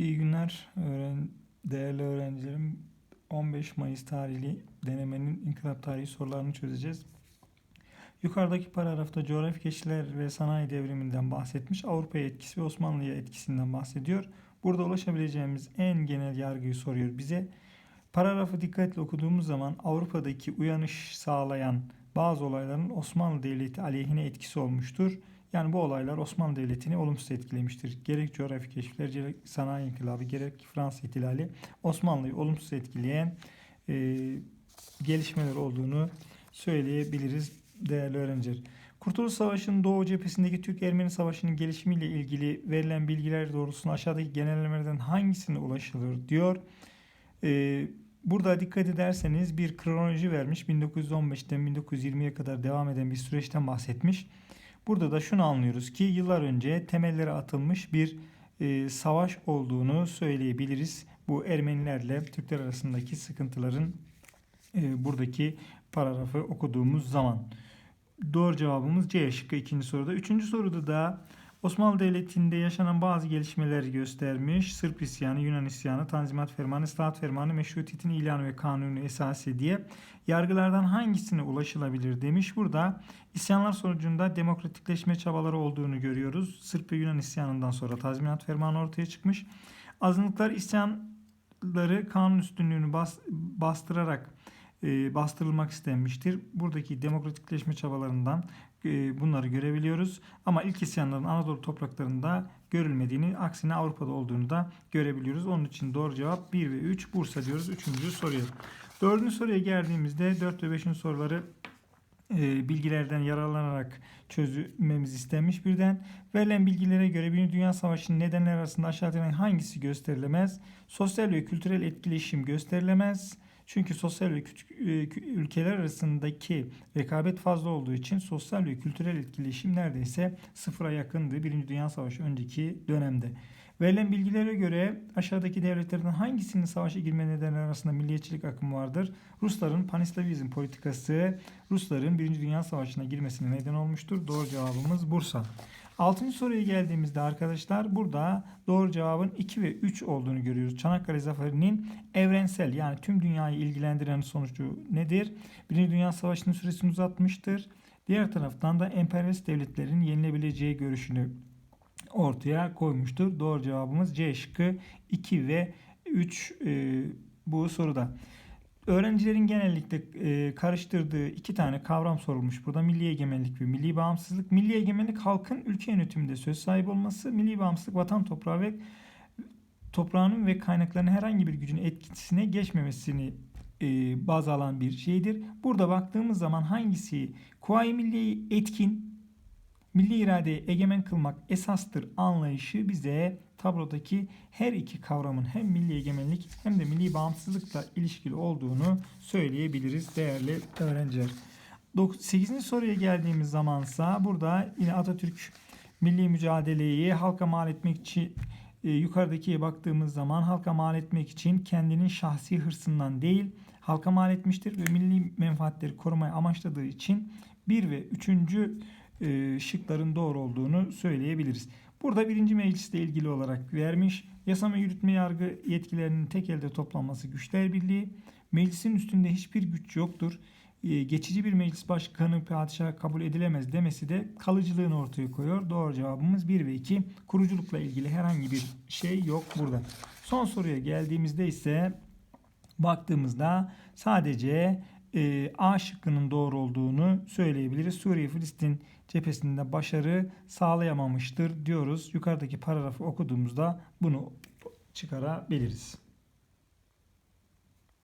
İyi günler öğren değerli öğrencilerim. 15 Mayıs tarihli denemenin inkılap tarihi sorularını çözeceğiz. Yukarıdaki paragrafta coğrafi keşifler ve sanayi devriminden bahsetmiş. Avrupa'ya etkisi ve Osmanlı'ya etkisinden bahsediyor. Burada ulaşabileceğimiz en genel yargıyı soruyor bize. Paragrafı dikkatle okuduğumuz zaman Avrupa'daki uyanış sağlayan bazı olayların Osmanlı Devleti aleyhine etkisi olmuştur. Yani bu olaylar Osmanlı Devleti'ni olumsuz etkilemiştir. Gerek coğrafi keşifler, gerek sanayi inkılabı, gerek Fransız ihtilali Osmanlı'yı olumsuz etkileyen e, gelişmeler olduğunu söyleyebiliriz değerli öğrenciler. Kurtuluş Savaşı'nın Doğu cephesindeki Türk-Ermeni Savaşı'nın gelişimiyle ilgili verilen bilgiler doğrultusunda aşağıdaki genellemelerden hangisine ulaşılır diyor. Ee, burada dikkat ederseniz bir kronoloji vermiş. 1915'ten 1920'ye kadar devam eden bir süreçten bahsetmiş. Burada da şunu anlıyoruz ki yıllar önce temelleri atılmış bir e, savaş olduğunu söyleyebiliriz. Bu Ermenilerle Türkler arasındaki sıkıntıların e, buradaki paragrafı okuduğumuz zaman. Doğru cevabımız C şıkkı ikinci soruda. Üçüncü soruda da Osmanlı Devleti'nde yaşanan bazı gelişmeleri göstermiş. Sırp isyanı, Yunan isyanı, Tanzimat Fermanı, Islahat Fermanı, Meşrutiyetin ilanı ve kanunu esası diye yargılardan hangisine ulaşılabilir demiş. Burada isyanlar sonucunda demokratikleşme çabaları olduğunu görüyoruz. Sırp ve Yunan isyanından sonra Tazminat Fermanı ortaya çıkmış. Azınlıklar isyanları kanun üstünlüğünü bas, bastırarak e, bastırılmak istenmiştir. Buradaki demokratikleşme çabalarından e, bunları görebiliyoruz. Ama ilk isyanların Anadolu topraklarında görülmediğini, aksine Avrupa'da olduğunu da görebiliyoruz. Onun için doğru cevap 1 ve 3 Bursa diyoruz 3. soruya. Dördüncü soruya geldiğimizde 4 ve 5'in soruları e, bilgilerden yararlanarak çözülmemiz istenmiş birden. Verilen bilgilere göre Birinci Dünya Savaşı'nın nedenleri arasında aşağıdakilerden hangisi gösterilemez? Sosyal ve kültürel etkileşim gösterilemez. Çünkü sosyal ve ülkeler arasındaki rekabet fazla olduğu için sosyal ve kültürel etkileşim neredeyse sıfıra yakındı Birinci Dünya Savaşı önceki dönemde. Verilen bilgilere göre aşağıdaki devletlerden hangisinin savaşa girme nedenleri arasında milliyetçilik akımı vardır? Rusların panislavizm politikası Rusların Birinci Dünya Savaşı'na girmesine neden olmuştur. Doğru cevabımız Bursa. Altıncı soruya geldiğimizde arkadaşlar burada doğru cevabın 2 ve 3 olduğunu görüyoruz. Çanakkale Zaferi'nin evrensel yani tüm dünyayı ilgilendiren sonucu nedir? Birinci Dünya Savaşı'nın süresini uzatmıştır. Diğer taraftan da emperyalist devletlerin yenilebileceği görüşünü ortaya koymuştur. Doğru cevabımız C şıkkı 2 ve 3 e, bu soruda. Öğrencilerin genellikle e, karıştırdığı iki tane kavram sorulmuş. Burada milli egemenlik ve milli bağımsızlık. Milli egemenlik halkın ülke yönetiminde söz sahibi olması. Milli bağımsızlık vatan toprağı ve toprağının ve kaynaklarının herhangi bir gücün etkisine geçmemesini e, baz alan bir şeydir. Burada baktığımız zaman hangisi Kuvayi Milliye etkin, milli iradeyi egemen kılmak esastır anlayışı bize tablodaki her iki kavramın hem milli egemenlik hem de milli bağımsızlıkla ilişkili olduğunu söyleyebiliriz değerli öğrenciler. 8. soruya geldiğimiz zamansa burada yine Atatürk milli mücadeleyi halka mal etmek için e, yukarıdakiye baktığımız zaman halka mal etmek için kendinin şahsi hırsından değil halka mal etmiştir ve milli menfaatleri korumayı amaçladığı için 1 ve 3. E, şıkların doğru olduğunu söyleyebiliriz. Burada birinci meclisle ilgili olarak vermiş. Yasama yürütme yargı yetkilerinin tek elde toplanması güçler birliği. Meclisin üstünde hiçbir güç yoktur. Ee, geçici bir meclis başkanı padişah kabul edilemez demesi de kalıcılığını ortaya koyuyor. Doğru cevabımız 1 ve 2. Kuruculukla ilgili herhangi bir şey yok burada. Son soruya geldiğimizde ise baktığımızda sadece e, A şıkkının doğru olduğunu söyleyebiliriz. Suriye Filistin cephesinde başarı sağlayamamıştır diyoruz. Yukarıdaki paragrafı okuduğumuzda bunu çıkarabiliriz.